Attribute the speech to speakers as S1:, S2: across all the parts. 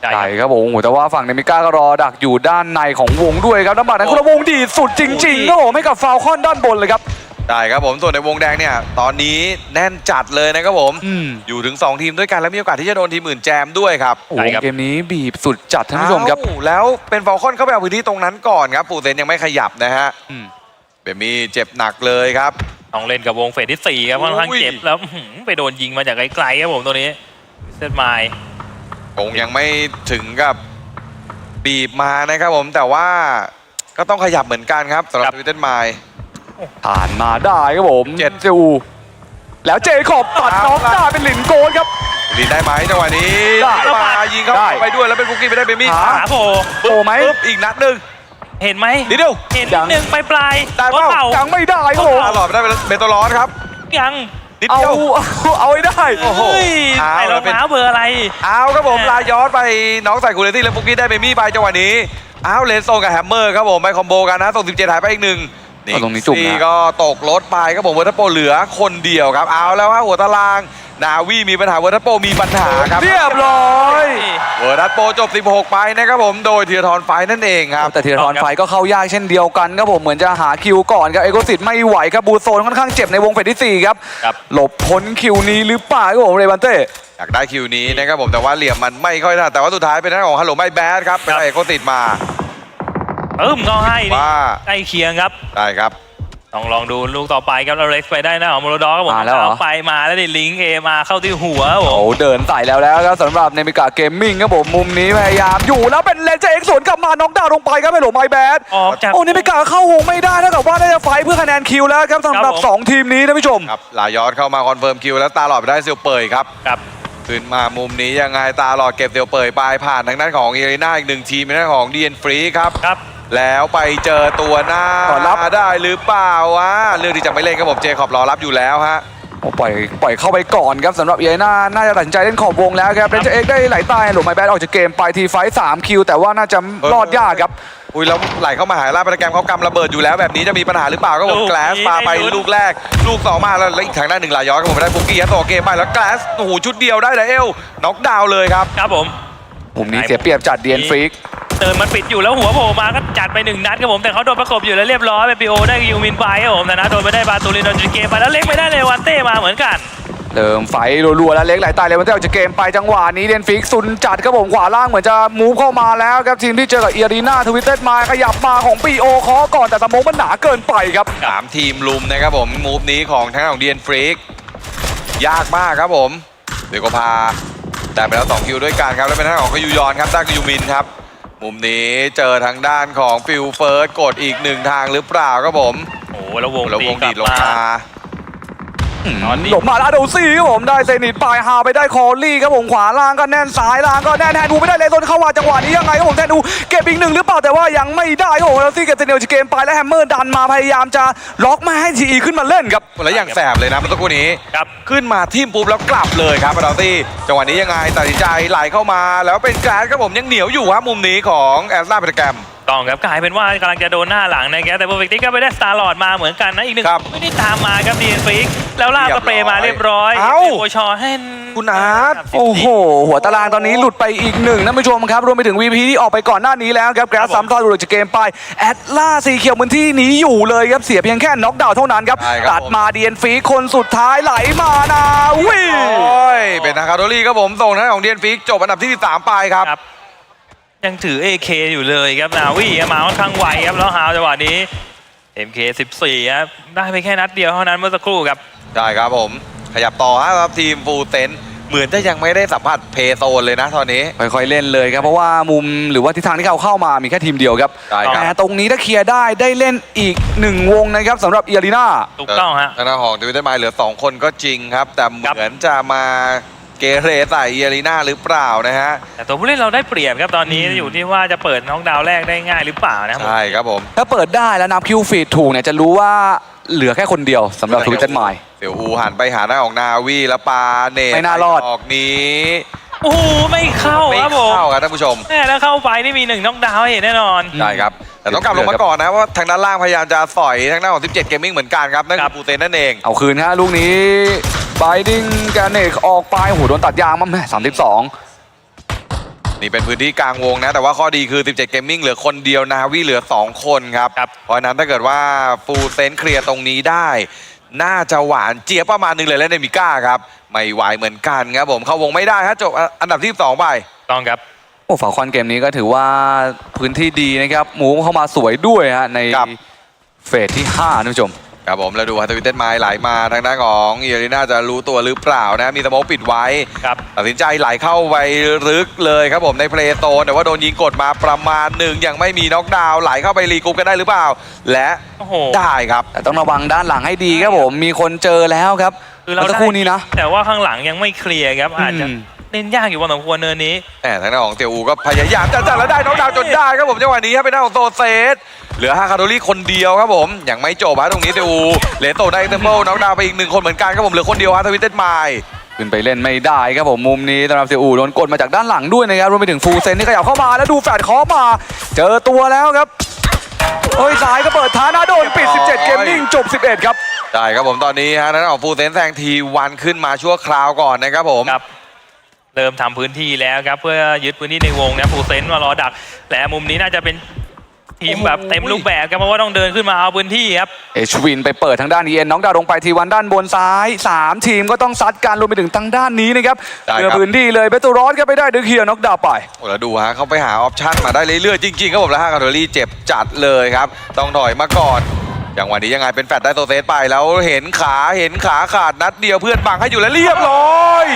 S1: ใช่
S2: ใช่
S1: ครับ
S2: ครับผมโอ้โหแต่ว่าฝั่งเนมิก้าก็รอดักอยู่ด้านในของวงด้วยครับน้ำบัตรนั้น
S1: โอ้
S2: คนละวงดีสุดจริงๆครับผมให้กับฟาวคอนด้านบนเลยครับ
S3: ได้ครับผมส่วนในวงแดงเนี่ยตอนนี้แน่นจัดเลยนะครับผม
S2: อืม
S3: อยู่ถึง 2 ทีมด้วยกันแล้วมีโอกาสที่จะโดนทีมอื่นแจมด้วยครับ
S2: โอ้โหเกมนี้บีบสุดจัดท่านผู้ชมครับ
S3: อ้าวแล้วเป็นฟอลคอนเข้าไปเอาพื้นที่ตรงนั้นก่อนครับปูเซนยังไม่ขยับนะฮะ
S2: อืม
S3: เบมมี่เจ็บหนักเลยครับ
S1: ต้องเล่นกับวงเฟสที่สี่ครับค่อนข้าง
S3: โอ้ย
S1: เจ็บแล้วอื้อหือไปโดนยิงมาจากไกลๆครับผมตัวนี้เซตไมล์
S3: คงยังไม่ถึงกับบีบมานะครับผมแต่ว่าก็ต้องขยับเหมือนกันครับสำหรับวิเทนไมล์
S2: ผ่านมาได้ครับผม
S3: เจ็ด
S2: เจอูแล้วเจคอบตัดน้องได้เป็นหลินโกนครับ
S3: ลีนได้ไหมจังหวะนี้
S2: ได้
S3: มายิงเข้า
S2: ได้
S3: ไปด้วยแล้วเป็นฟุกกี้ไปได้เบมมี่
S2: หา
S1: ขาโผล่
S2: โอ้ไหม
S3: ปึ๊บอีกนัดหนึ่ง
S1: เห็นไหม
S3: นิดเดียว
S1: เห็น
S2: ยั
S1: นิด
S2: ง
S1: นึงปลายปลายๆ
S3: ได้เปล่า
S1: เข่า
S2: ยังไม่ได้ครับผม
S3: ตลอดไปได้เบโตร้อนครับ
S1: ยัง
S3: นิด
S2: เอา
S3: เดียว
S2: เอาเอาให้ได้
S3: โอ้โห
S1: เฮ้ย
S3: เอา
S1: ใส่ร
S3: แล้
S1: อ
S3: ว
S1: ง
S3: เป็น
S1: เท้าเบอร์อะไร
S3: เอาครับผม
S1: แหม่
S3: ลายย้อนไปน้องใส่คูเลตี้แล้วฟุกกี้ได้เบมี่ไปจังหวะนี้อ้าวเลนโซกับแฮมเมอร์ครับผมไปคอมโบกันนะส่ง17หายไปอีกหนึ่ง
S2: เอาตรงนี้จุกนะ
S3: ซี่ก็ตกรถไปครับผมเวอร์ทัปโปเหลือคนเดียวครับ เอาแล้วฮะหัวตาราง นาวีมีปัญหาเวอร์ทัปโปมีปัญหาครับ
S2: เรียบร้อย
S3: เวอร์ทัปโปจบ 16 ไปนะครับผมโดยเทียทรไฟนั่นเองครับ
S2: แต่ทีรอนไฟก็เข้ายากเช่นเดียวกันครับผมเหมือนจะหาคิวก่อนครับเอโกซิตไม่ไหวครับบูโซนค่อนข้างเจ็บในวงเฟสที่สี่ครับ
S1: ครับ
S2: หลบพ้นคิวนี้หรือเปล่าครับผมเรบันเต้
S3: อยากได้คิวนี้นะครับผมแต่ว่าเหลี่ยมมันไม่ค่อยถนัดแต่ว่าสุดท้ายเป็นทางของฮัลโหลไม่แบดครับเป็นไอ้โคติดมา
S1: ปึ้มก็ให้นี่
S3: ว่า
S1: ใกล้เคียงครับ
S3: ได้ครับ
S1: ต้องลองดูลูกต่อไปครับเราเล็กไปได้หน้าของโมโรดอครับผม
S2: มาแล้วเหรอ
S1: เอาไปมาแล้วดิลิงก์เอมาเข้าที่หัวครับผ
S2: โอ้
S1: ม
S2: โหเดินใส่แล้วแล้วครับสำหรับเนมิกาเกมมิ่งครับผมมุมนี้พยายามอยู่แล้วเป็นเลนเจเอ็กซ์สวนกลับมาน็อกดาวน์ลงไปครับไอ้หลไมแบด
S1: ออกจาก
S2: โอ้เนมิกาเข้าวงไม่ได้เท่ากับว่าได้จะไฟท์เพื่อคะแนนคิวแล้วครับสำหรับ
S1: ครับผม
S2: สองทีมนี้ท่านผู้ชม
S3: ครับลายอนเข้ามาคอนเฟิร์มคิวแล้วตาหลอดไปได้เซียวเปยครับ
S1: ครับ
S3: ขึ้นมามุมนี้ยังไงตาหลอดเก็บเซียวเปยไปผ่านทางด้านของเอริน่าอีกหนึ่งทีมทางด้านของดีเอ็นฟรีครับ
S1: ครับ
S3: แล้วไปเจอตัวหน้า
S2: ก่อนรับ
S3: ได้หรือเปล่าวะเรื่องที่จะไม่เล่นครับผมเจคอบรอรับอยู่แล้วฮะ
S2: โอ้ปล่อยปล่อยเข้าไปก่อนครับสำหรับเอเน่าน่าจะตัดสินใจเล่นขอบวงแล้วครับเลนเจเอ็กซ์ได้ไหลใต้หลไมแบดออกจากเกมไปทีไฟท์สามคิว แต่ว่าน่าจะรอดยากครับ
S3: อุ้ยแล้วไหลเข้ามาหาล่าโปรแกรมเขากำระเบิดอยู่แล้วแบบนี้จะมีปัญหาหรือเปล่าก็ผม
S1: ลูก
S3: แกลส
S1: นี้
S3: ปาไป
S1: ไม่ลุ้น
S3: ลูกแรก ลูกสองมาแล้วแล้วอีกทางด้านหนึ่งลายอนก็ผมได้บุกกี้ยัดต่อเกมไปแล้วแกลสโอ้โหชุดเดียวได้แต่เอลน็อกดาวน์เลยครับ
S1: ครับผม
S2: มุมนี้เสียเปรียบจัดเดียนฟรีก
S1: เติมมันปิดอยู่แล้วหัวโผล่มาก็จัดไปหนึ่งนัดครับผมแต่เขาโดนประกบอยู่แล้วเรียบร้อยไปปีโอได้ยูมินไปครับผมแต่นะโดนไปได้บาตูรินโดนจุดเกมไปแล้วเล็กไปได้เลยวันเต้มาเหมือนกัน
S2: เติมไฟรัวๆแล้วเล็กไหลใต้เลยมันจะออกจากเกมไปจังหวะนี้เดียนฟรีกซุนจัดครับผมขวาล่างเหมือนจะมูฟเข้ามาแล้วครับทีมที่เจอกับเอียรีนาทวิตเต็มาขยับมาของปีโอเคอก่อนแต่สมองมันหนาเกินไปครับ
S3: สามทีมลุมนะครับผมมูฟนี้ของทางด้านของเดียนฟรีกยากมากครับผมเดี๋ยวก็พาแต่ไปแล้ว2คิวด้วยกันครับแล้วเป็นทางด้านของกยูยอนครับด้านกยูมินครับ มุมนี้เจอทางด้านของฟิลเฟิร์สกดอีกหนึ่งทางหรือเปล่าครับผม
S1: โอ้โหแล้ววง
S3: แล้ววง
S1: ก
S3: ดี
S1: ลั
S3: ด
S1: บ
S3: ลง
S1: มา
S3: มา
S1: ตอนนี้
S2: หลบมาแล้วโดซี่ครับผมได้เซนิตปลายฮาไปได้คอลลี่ครับผมขวาล่างก็แน่นซ้ายล่างก็แน่นแทนดูไม่ได้เลยโดนเข้ามาจังหวะนี้ยังไงครับผมแทนดูเก็บอีกหนึ่งหรือเปล่าแต่ว่ายังไม่ได้ครับผมแล้วซี่เก็บเซเนลจากเกมไปแล้วแฮมเมอร์ดันมาพยายามจะล็อกไม่ให้ทีอีขึ้นมาเล่นครับ
S3: แล้วอย่างแสบเลยนะเมื่อสักครู่นี้
S1: ครับ
S3: ขึ้นมาทิมปุ๊บแล้วกลับเลยครับบาดอตี้จังหวะนี้ยังไงตัดสินใจไหลเข้ามา แล้วเป็นแกรนครับผมยังเหนียวอยู่ครับมุมนี้ของแอสลาเปแกรม
S1: ต้องครับกลายเป็นว่ากำลังจะโดนหน้าหลังนะครับแต่โปรเฟกตี้ก็ไปได้สตาร์ลอดมาเหมือนกันนะอีกหนึ่ง
S3: ครับ
S1: ไม่ได้ตามมาครับดีนฟรีกแล้วลากสเปรย์มาเรียบร้อย
S3: เอ้า
S1: โอชอให้
S3: คุณอาร์ต
S1: ครับ
S2: โอ้โห หัวตารางตอนนี้หลุดไปอีกหนึ่งท่านผู้ชมครับรวมไปถึง VP ที่ออกไปก่อนหน้านี้แล้วครับแกร
S1: ครั
S2: ส
S1: บผม
S2: ซ้ำทอดหลุดจากเกมไปแอดล่าสีเขียวเหมือนที่หนีอยู่เลยครับเสียเพียงแค่น็อกดาวน์เท่านั้นครับ
S3: ใช่ครับ
S2: ตัดมาเดียนฟีคนสุดท้ายไหลมานาวิ
S3: โอ้ย เป็นทางคาร์โดรี่ครับผมส่งทางด้านของเดียนฟิกจบอันดับที่ 13 ไปครับ
S1: ครับ ยังถือ AK อยู่เลยครับนาวีมาค่อนข้างไวครับแล้วหาวจังหวะนี้ MK 14 ครับได้ไปแค่นัดเดียวเท่านั้นเมื่อสักครู่ครับ
S3: ได้ครับผม ขยับต่อฮะครับทีมฟูลเต็นเหมือนจะยังไม่ได้สัมผัสเพย์โซนเลยนะตอนนี้
S2: ค่อยๆเล่นเลยครับ เพราะว่ามุมหรือว่าทิศทางที่เขาเข้ามามีแค่ทีมเดียวครับ
S3: ใช่ครับ
S2: แต่ตรงนี้ถ้าเคลียร์ได้ได้เล่นอีกหนึ่งวงนะครับสำหรับเอียรีนา
S1: ถูกต้องฮะ
S3: ทางด้านของทวิตเตอร์ไมล์เหลือ 2 คนก็จริงครับ แต่เหมือนจะมา เกเรใส่เอรีนาหรือเปล่านะฮะ
S1: แต่ตัวผู้เล่นเราได้เปรียบครับตอนนี้อยู่ที่ว่าจะเปิดน้องดาวแรกได้ง่ายหรือเปล่านะครับ
S3: ใช่ครับผม
S2: ถ้าเปิดได้แล้วนับคิวฟีดถูกเนี่ยจะรู้ว่าเหลือแค่คนเดียวสำหรับทวิตเตอร์ไมล์
S3: เดี๋ยวอูหันไปหาหน้าของนาวีแล้วปาเนต
S2: ไม่น่ารอด
S3: ออกนี้
S1: โอ้โหไม่เข้า
S3: ไม่
S1: ครับผม
S3: เข้าครับท่านผู้ชม
S1: แม่แล้วเข้าไปนี่มีหนึ่งน้องดาวให้เห็นแน่นอน
S3: ใช่ครับ แต่ต้องกลับลงมาก่อนนะว่าทางด้านล่างพยายามจะสอยทางด้านของ 17เกมมิ่งเหมือนกันครับ นั่น
S1: ครั
S3: คือบ ปูเตนนั่นเอง
S2: เอาคืนฮะลูกนี้ไบดิงแกเนกออกไปโอ้โหโดนตัดยางมั้งแม่สามสิบสอง
S3: นี่เป็นพื้นที่กลางวงนะ แต่ว่าข้อดีคือ 17 Gaming เหลือคนเดียวนาวีเหลือ 2 คนครับ
S1: ครับ
S3: เพราะฉะนั้นถ้าเกิดว่าฟูลเซนเคลียร์ตรงนี้ได้ น่าจะหวานเจี๊ยบประมาณหนึงเลยและเนมิก้าครับ ไม่ไหวเหมือนกันครับผม เข้าวงไม่ได้ฮะจบอันดับที่ 2 ไป
S1: ต้องครับ
S2: โอ้ฝาคอนเกมนี้ก็ถือว่าพื้นที่ดีนะครับ หมูเข้ามาสวยด้วยฮะใน
S3: ครับ
S2: เฟสที่5ท่านผู้ชม
S3: ครับผมแล้วดูฮัตวิเต้นไม้ไหลมาทางด้านของเอียริน่าจะรู้ตัวหรือเปล่านะมีสโมกปิดไว้
S1: ครับ
S3: ตัดสินใจไหลเข้าไปลึกเลยครับผมในเพลย์โซนแต่ว่าโดนยิงกดมาประมาณหนึ่งยังไม่มีน็อกดาวน์ไหลเข้าไปรีกรุ๊ปกันได้หรือเปล่า และ
S1: โอ้โห
S3: ได้ครับ
S2: แต่ต้องระวังด้านหลังให้ดีครับผมมีคนเจอแล้วครับ
S1: คือเรา
S2: เมื่อสักครู่นี้นะ
S1: แต่ว่าข้างหลังยังไม่เคลียร์ครับอาจจะ
S2: อืม
S1: เล่นยากอยู่พอสมควรเนินนี้
S3: แต่ทางด้านของเตียวอูก็พยายามจะจัดแล้วได้น้องดาวน์จนได้ครับผมจังหวะนี้ครับเป็นหน้านของโซเซตเหลือ5คาร์โดรี่คนเดียวครับผมยังไม่จบฮะตรงนี้เตียวอูเลโตได้เทมเปิลน้องดาวน์ไปอีกหนึ่งคนเหมือนกันครับผมเหลือคนเดียวฮะทวิตเต้นไมล์
S2: ขึ้นไปเล่นไม่ได้ครับผมมุมนี้สำหรับเซียอูโดนกดมาจากด้านหลังด้วยนะครับรวมไปถึงฟูลเซนที่ขยับเข้ามาแล้วดูแฟดเคอมา เจอตัวแล้วครับเฮ้ยสายก็เปิดท้านาโดนปิด 17 เกมมิ่งจบ 11 ครับ
S3: ได้ครับผมตอนนี้ฮะทางด้านของฟูลเซนแซงทีวันขึ้นมาชั่วคราวก่อนนะครับผม
S1: ครับ เริ่มทำพื้นที่แล้วครับ เพื่อยึดพื้นที่ในวงนะฟูเซนมารอดัก และมุมนี้น่าจะเป็นทีมแบบเต็มรูปแบบครับเพราะว่าต้องเดินขึ้นมาเอาพื้นที่ครับ
S2: เอชวินไปเปิดทางด้านเอ็นน้องดาวลงไปทีวันด้านบนซ้าย 3 ทีมก็ต้องซัดกันรวมไปถึงทางด้านนี้นะครับ
S3: ได้ครับ
S2: เพื่อพื้นที่เลยเบตูรอสก็ไปได้ดึกเฮียน็อกดาวไป
S3: โอ้แล้วดูฮะเขาไปหาออปชั่นมาได้เรื่อยๆจริงๆครับผมแล้วฮะคาร์โดรี่เจ็บจัดเลยครับ ต้องถอยมาก่อน อย่างวันนี้ยังไงเป็นแฟดได้โซเซตไปแล้วเห็นขาเห็นขาขาดนัดเดียวเพื่อนบังให้อยู่แล้วเรียบร้อย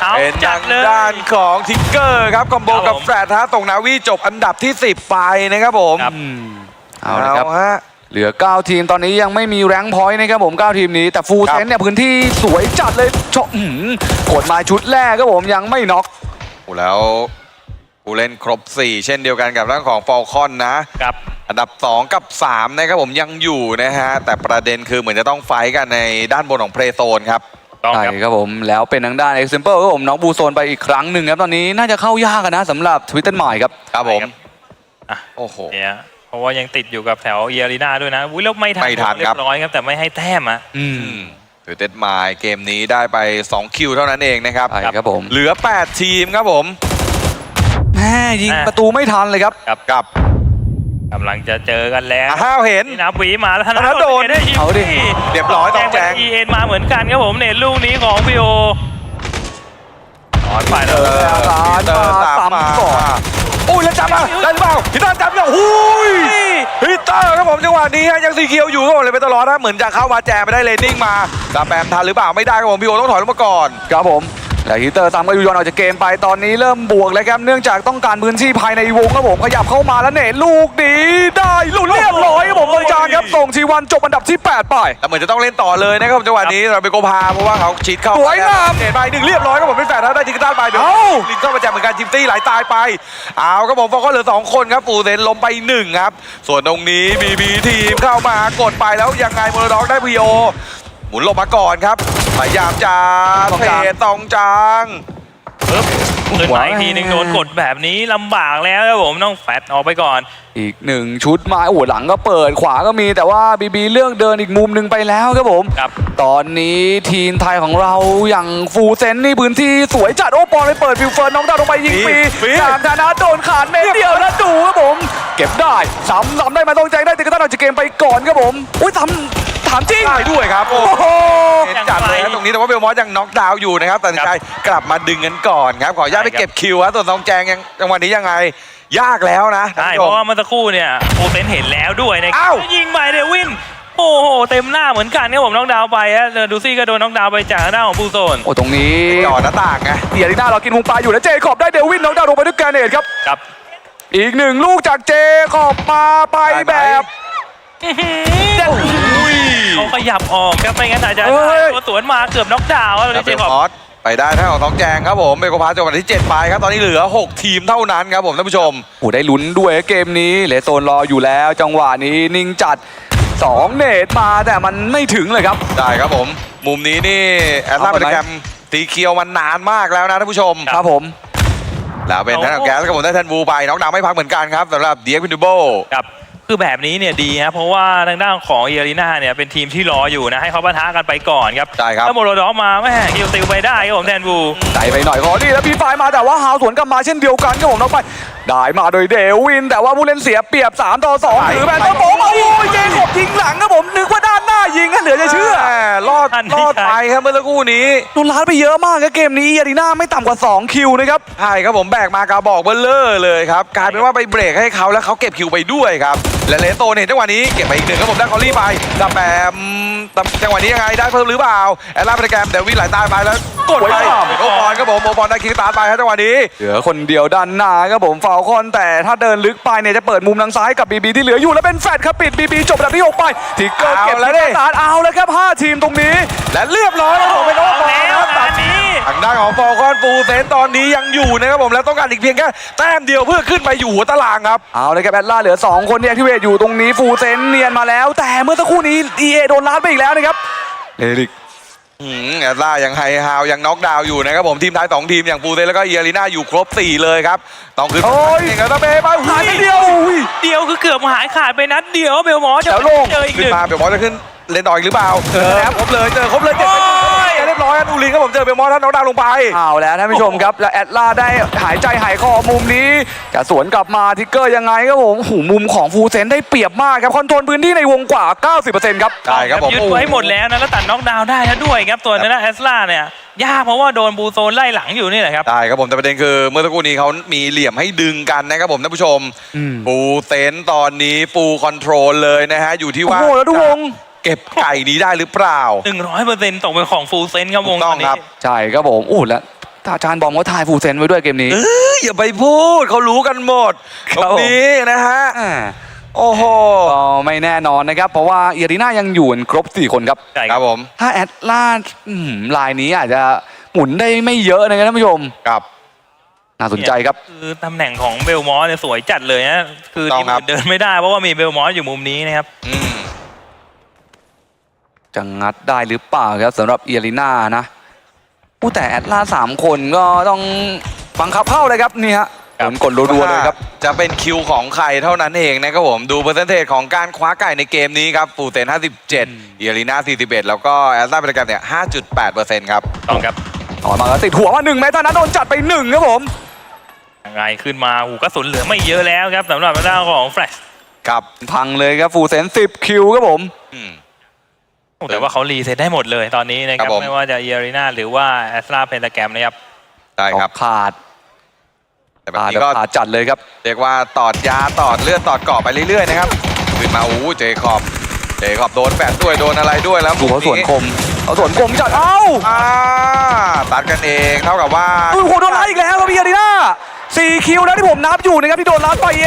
S1: เอา
S3: เป็น
S1: จั
S3: ทา
S1: ด
S3: ง
S1: เลย
S3: ด้านของทิกเกอร์ครับคอมโบ
S1: ครับ
S3: กับ
S1: ผม
S3: แฟดฮะตรงนาวีจบอันดับที่ 10 ไปนะครับผม
S1: ครับ
S2: เอาละครับ
S3: ฮะ
S2: เหลือ 9 ทีมตอนนี้ยังไม่มีแรงค์พอยต์นะครับผม 9 ทีมนี้แต่ฟูล
S3: ครับ
S2: เซนเนี่ยพื้นที่สวยจัดเลยชออื้อหือกดมาชุดแรกครับผมยังไม่น็อก
S3: โอ้แล้ว ผู้เล่นครบ 4 เช่นเดียวกันกับด้านของฟอลคอนนะ
S1: ครับ
S3: อันดับ 2 กับ 3 นะครับผมยังอยู่นะฮะ แต่ประเด็นคือเหมือนจะต้องไฟท์กันในด้านบนของเพลย์โซนครับ
S1: ต้อง
S2: ใช่
S1: ครับ
S2: ครับผมแล้วเป็นทางด้าน Example ครับผมน้องบูโซนไปอีกครั้งหนึ่งครับตอนนี้น่าจะเข้ายากอะนะสำหรับทวิตเตอร์ใหม่ครับ
S3: ครับผม
S1: ใช่ครับอะ
S3: โอ้โห
S1: เนี่ยเพราะว่ายังติดอยู่กับแถวเอียรีนาด้วยนะอุ้ยแล้วไม่ทัน
S3: ไม่ทัน
S1: เรี
S3: ครั
S1: ย
S3: บ
S1: บร้อยครับ แต่ไม่ให้แต้มอะ
S2: อืม
S3: ถือเต็ดมายเกมนี้ได้ไป 2 คิวเท่านั้นเองนะครับ
S2: ใช่ครับผม
S3: เหลือ 8 ทีมครับผม
S2: แม่ยิง
S1: อะ
S2: ประตูไม่ทันเลยครับ
S1: ครับ
S3: กับ
S1: กำลังจะเจอกันแล้ว
S3: อะห้าวเห็น
S1: นี่นับหวีมาแล้วธ
S3: ธนาโดน
S1: ได้ยิง
S2: เอาดิ
S3: เรียบร้อยต้องแจง
S1: อีเอ็นมาเหมือนกันครับผมเน็ตลูกนี้ของพีโอถอนไปแล้ว
S3: เออ
S2: สาร
S3: เตอร์
S2: มา
S3: ตามมา
S2: ซ้ำก่อน
S3: อุ้ยแล้วจับมาได้หรือเปล่าพี่ต้นจับแล้วหุยพี่เตอร์ครับผมจังหวะนี้ฮะยังสีเขียวอยู่ครับผมเลยไปตลอดนะเหมือนจะเข้ามาแจมไปได้เลนนิ่งมาตาแปมทันหรือเปล่าไม่ได้ครับผมพี่โอต้องถอยลงมาก่อน
S2: ครับผม และฮิตเตอร์ซ้ำก็ยูยอนออกจากเกมไปตอนนี้เริ่มบวกแล้วครับเนื่องจากต้องการพื้นที่ภายในวงครับผมขยับเข้ามาแล้วเนตลูกดีได้หลุดเรียบร้อยครับผมตรงกลางครับส่งชีวันจบอันดับที่ 8 ไป
S3: แต่เหมือนจะต้องเล่นต่อเลยนะครับจังหวะนี้เราไปโกพาเพราะว่าเขาชิดเข้า
S2: สวยงาม
S3: เห็นไปหนึ่งเรียบร้อยครับผมเป็นแฟนแล้วได้จิกตันไปเดี๋ยว
S2: เอ้า
S3: ลิงเข้ามาแจมเหมือนกันจิมตี้ไหลตายไปเอาครับผมฟอก็เหลือสองคนครับฟูเซนล้มไปหนึ่งครับส่วนตรงนี้บีบีทีมเข้ามากดไปแล้วยังไงโมโนด็อกได้พีโอหมุนหลบมาก่อนครับ พยายามจะ
S2: ตรง
S3: เท
S2: กลาง
S3: ตองจาง
S1: ปึ๊บขึ้นมาอีกทีหนึงโดนกดแบบนี้ลำบากแล้วครับผมต้องแฟดออกไปก่อน
S2: อีกหนึ่งชุดมาโอ้โหหลังก็เปิดขวาก็มีแต่ว่าบีบีเลือกเดินอีกมุมหนึ่งไปแล้วครับผม
S1: ครับ
S2: ตอนนี้ทีมไทยของเราอย่างฟูเซนนี่พื้นที่สวยจัดโอ้ปอนไปเปิดฟิวเฟิร์นน้องดาวลงไปยิงฟรีจากธนาโดนขาดเม็ดเดียวแล้วดูครับผม เก็บได้ซ้ำซ้ำได้มาตรงใจได้ติกตันออกจากเกมไปก่อนครับผมอุ้ยทำถามจริง
S3: ได้ด้วยครับโอ้ รับตรงนี้แต่ว่าเบลมอสยังน็อกดาวน์อยู่นะครับตัดสินใจกลับมาดึงกันก่อนครับขออนุญาตไปเก็บคิวครับส่วนตองแจงยังจังหวะนี้ยังไงยากแล้วนะ
S1: ใช่
S3: ท่าน
S1: เพ
S3: ผู้ช
S1: ราะ
S3: ม
S1: ว่าเมื่อสักครู่เนี่ยโปรเซนเห็นแล้วด้วยนะครั
S3: อ้าว
S1: ยิงไปเดวินโอ้โหเต็มหน้าเหมือนกันครับผมน้องดาวน์ไปฮะเดี๋ยวดูซี่ก็โดนน้องดาวน์ไปจากหน้านของบูโซน
S2: โอ้ตรงนี้
S3: จอดหน้าต่างไง
S2: เดียริน่าเรากินมุงปลาอยู่แล้วเจคอบได้เดวินน้องดาวลงไปด้วยแกรเนตครับ
S1: ครับ
S2: อีกหนึ่งลูกจากเจคอบมาไปแบบ
S3: อุ้ย
S1: เขาขยับออกครับไม่งั้นอาจจะ
S2: เฮ้ย
S1: ตัวสวนมาเกือบน็อกดาวน์แล้ว
S3: แล้ว
S1: เจ
S3: เป็น
S1: คอบ
S3: มอสไปได้ท่านของทองแจงครับผมเบโกพาจบวันที่ 7 ไปครับ ตอนนี้เหลือ 6 ทีมเท่านั้นครับผมท่านผู้ชม
S2: โอ้ได้ลุ้นด้วยเกมนี้เหลโซนรออยู่แล้ว จังหวะนี้นิ่งจัด 2 เนตมาแต่มันไม่ถึงเลยครับ
S3: ได้ครับผม มุมนี้นี่แอตลา
S2: เอา
S3: เป
S2: ไปไหม
S3: แกรมตีเคียวมันนานมากแล้วนะท่านผู้ชม
S2: ครับผม
S3: แล้วเป็นท่านของแก๊สครับผมได้แทนวูไปน้องดาวไม่พักเหมือนกันครับสำหรับเดียกวินดูโบ
S1: ครับ คือแบบนี้เนี่ยดีฮะเพราะว่าทางด้านของเอรีนาเนี่ยเป็นทีมที่รออยู่นะให้เขาปะทะกันไปก่อนครับ
S3: ใช่ครับ
S1: แล้วโมโรดอกมาแม่ฮิวติวไปได้ครับผมแทนบู
S2: ใจไปหน่อยขอดีแล้วพีไฟมาแต่ว่าฮาวสวนกลับมาเช่นเดียวกันครับผมน้องไปได้มาโดยเดวิน แต่ว่าผู้เล่นเสียเปรียบ 3 ต่อ2ถือแบนต้องผมโอ้ยเจคอบยิงหลังครับผมนึกว่าด้านหน้ายิงกันเหลือจะเชื่อ
S3: แหมรอด
S1: อันนี้
S3: รอดไปครับเมื่อสักครู่นี้
S2: โดนล้านไปเยอะมากครับเกมนี้อารีนาไม่ต่ำกว่า 2 คิวนะครับ
S3: ใช่ครับผมแบกมากาบอกเบลเลอร์เลยครับกลายเป็นว่าไปเบรกให้เขาแล้วเขาเก็บคิวไปด้วยครับ และเลโตเนี่ยจังหวะนี้เก็บไปอีกหนึ่งครับผมได้คอลลี่ไปดับแบมจังหวะนี้ยังไงได้เพิ่มหรือเปล่าแอตลาเป็นแกรมเดวิดไหลตายไปแล้วกดไป
S2: ไว้ก่อน
S3: โอปอนครับผมโอปอนได้คิกตาร์ทไปครับจังหวะนี้
S2: เหลือคนเดียวด้านหน้าครับผมฟาวคอนแต่ถ้าเดินลึกไปเนี่ยจะเปิดมุมทางซ้ายกับบีบีที่เหลืออยู่แล้วเป็นแฟดครับปิดบีบีจบอันดับที่หกไปทิกเกอร์เก็บ
S3: เอาแล้
S2: แล้วว
S3: ดิ
S2: ตาร์เอาแล้วครับห้าทีมตรงนี้
S3: และเรียบร้อยครับผมเป็นโอปอน
S1: แล้ว
S3: ครับตั
S1: งา
S3: ด
S1: นนี้
S3: ทางด้านของฟอลคอนฟูเซนตอนนี้ยังอยู่นะครับผมแล้วต้องการอีกเพียงแค่แต้มเดียวเพื่อขึ้นไปอยู่หัวตารางครับ
S2: เอาเลยครับแอตล่าเหลือ 2 คนที่แอคทีเวตอยู่ตรงนี้ฟูเซนเนียนมาแล้ว แต่เมื่อสักครู่นี้ EA โดนล้านไปอีกแล้วนะครับเอริก
S3: อืมแอตล่ายังไฮฮาวยังน็อกดาวน์อยู่นะครับผมทีมท้ายสองทีมอย่างฟูเซนแล้วก็เอียรีนาอยู่ครบ4เลยครับต้องขึ้น
S2: โอ้ย
S3: เองแล้วตะเบไป
S2: หายไปเดียวอุ้ย
S1: เดียวคือเกือบหายขาดไปนัดเดียวเบลมอจะ
S2: แล้วลง
S1: เจออีกห
S3: ขึ้น
S1: นึ่ง
S3: มาเบลมอสจะขึ้น เล่นต่ออีกหรือเปล่า
S2: เจอแล้ว
S3: ครบเลยเจอครบเลยเจ็บ
S1: โอ้ย
S3: เรียบร้อยครับดูลิงครับผมเจอเบลมอสท่านน็อกดาวน์ลงไป
S2: เอาแล้วท่านผู้ชมครับแล้วแอตล่าได้หายใจหายคอมุมนี้จะสวนกลับมาทิกเกอร์ยังไงครับผมหูมุมของฟูเซนได้เปรียบมากครับคอนโทรลพื้นที่ในวงกว่า 90%ครับ
S3: ใช่ครับผม
S1: ยึดไว้หมดแล้วนะแล้วตัดน็อกดาวน์ได้แล้วด้วยครับตัวนั้นนะแอสลาเนี่ยยากเพราะว่าโดนบูโซนไล่หลังอยู่นี่แหละครับ
S3: ได้ครับผมแต่ประเด็นคือ เมื่อสักครู่นี้เขามีเหลี่ยมให้ดึงกันนะครับผมท่านผู้ชม
S2: อืม
S3: ฟูเซนตอนนี้ฟูคอนโทรลเลยนะฮะอยู่ที่
S2: โอ้
S3: ว่า
S2: โหแล้วดูวง
S3: เก็บไก่นี้ได้หรือเปล่า
S1: 100%ตกเป็นของฟูลเซนครับวง
S3: ถูกต้อง
S1: ตอนนี้
S3: ครับ
S2: ใช่ครับผมอู้แล้วอาจารย์บอมก็ทายฟูเซนไว้ด้วยเกมนี้
S3: เอ้ยอย่าไปพูดเขารู้กันหมด
S2: ค
S3: ต
S2: รั
S3: ร
S2: บ
S3: งนี้นะฮะ
S2: อ่า
S3: โอ้โห
S2: ก็ไม่แน่นอนนะครับ เพราะว่าเอียรีนายังอยู่กันครบ 4 คนครับ
S1: ใช่
S3: ค
S1: ค
S3: รั
S1: รั
S3: บบผม
S2: ถ้าแอตลาอืมลายนี้อาจจะหมุนได้ไม่เยอะนะครับท่านผู้ชม
S3: ครับ
S2: น่าสนใจครับ
S1: คือตำแหน่งของเบลมอสเนี่ยสวยจัดเลยนะคือ
S3: ต้อ
S1: ที
S3: ง
S1: ม
S3: ครับ
S1: อื่นเดินไม่ได้เพราะว่ามีเบลมอสอยู่มุมนี้นะครับ
S3: อืม
S2: จะงัดได้หรือเปล่าครับสำหรับเอียรีนานะผู้แต่แอตลาสามคนก็ต้องบังคับเข้าเลยครับนี่ฮะ
S1: ครับ
S2: โดนกดรัวๆเลยครับ
S3: จะเป็นคิวของใครเท่านั้นเองนะครับผม ดูเปอร์เซนเทจของการคว้าไก่ในเกมนี้ครับฟูเซน57เอียรีนา41 แล้วก็แอสตราเปรกันเนี่ย5.8%ครับ
S1: ต้องครับ
S2: ต่อมาก็ติดหัวมาหนึ่งแม้ตอนนั้นโดนจัดไปหนึ่งครับผม
S1: ยังไงขึ้นมาหูกระสุนเหลือไม่เยอะแล้วครับสำหรับทางด้านของแฟลช
S3: ครับ
S2: พังเลยครับฟูเซน10คิวครับผม
S3: อืม
S1: แต่ว่าเขารีเซ็ตได้หมดเลยตอนนี้นะค
S3: ครั
S1: รับบ
S3: ผม
S1: ไม่ว่าจะเอรีนาหรือว่าแอสตราเพนตาแกรมนะครับ
S3: ได้ครับ
S2: ขาด
S3: แต่แบบ
S2: ขาด
S3: นี้ก็
S2: ขาดจัดเลยครับ
S3: เรียกว่าตอดยาตอดเลือดตอดเกาะไปเรื่อยๆนะครับขึ้นมาอู้เจคอบเจคอบโดนแปดด้วยโดนอะไรด้วยแล้ว
S2: ดูเขาสวนคมเขาสวนคมจัด เอ้า
S3: อ่าตัดกันเองเท่ากับว่า
S2: โอ้โหโดนไล่อีกแล้วครับพี่อารีนาสี่คิวแล้วที่ผมนับอยู่นะครับที่โดนลัดไปเอ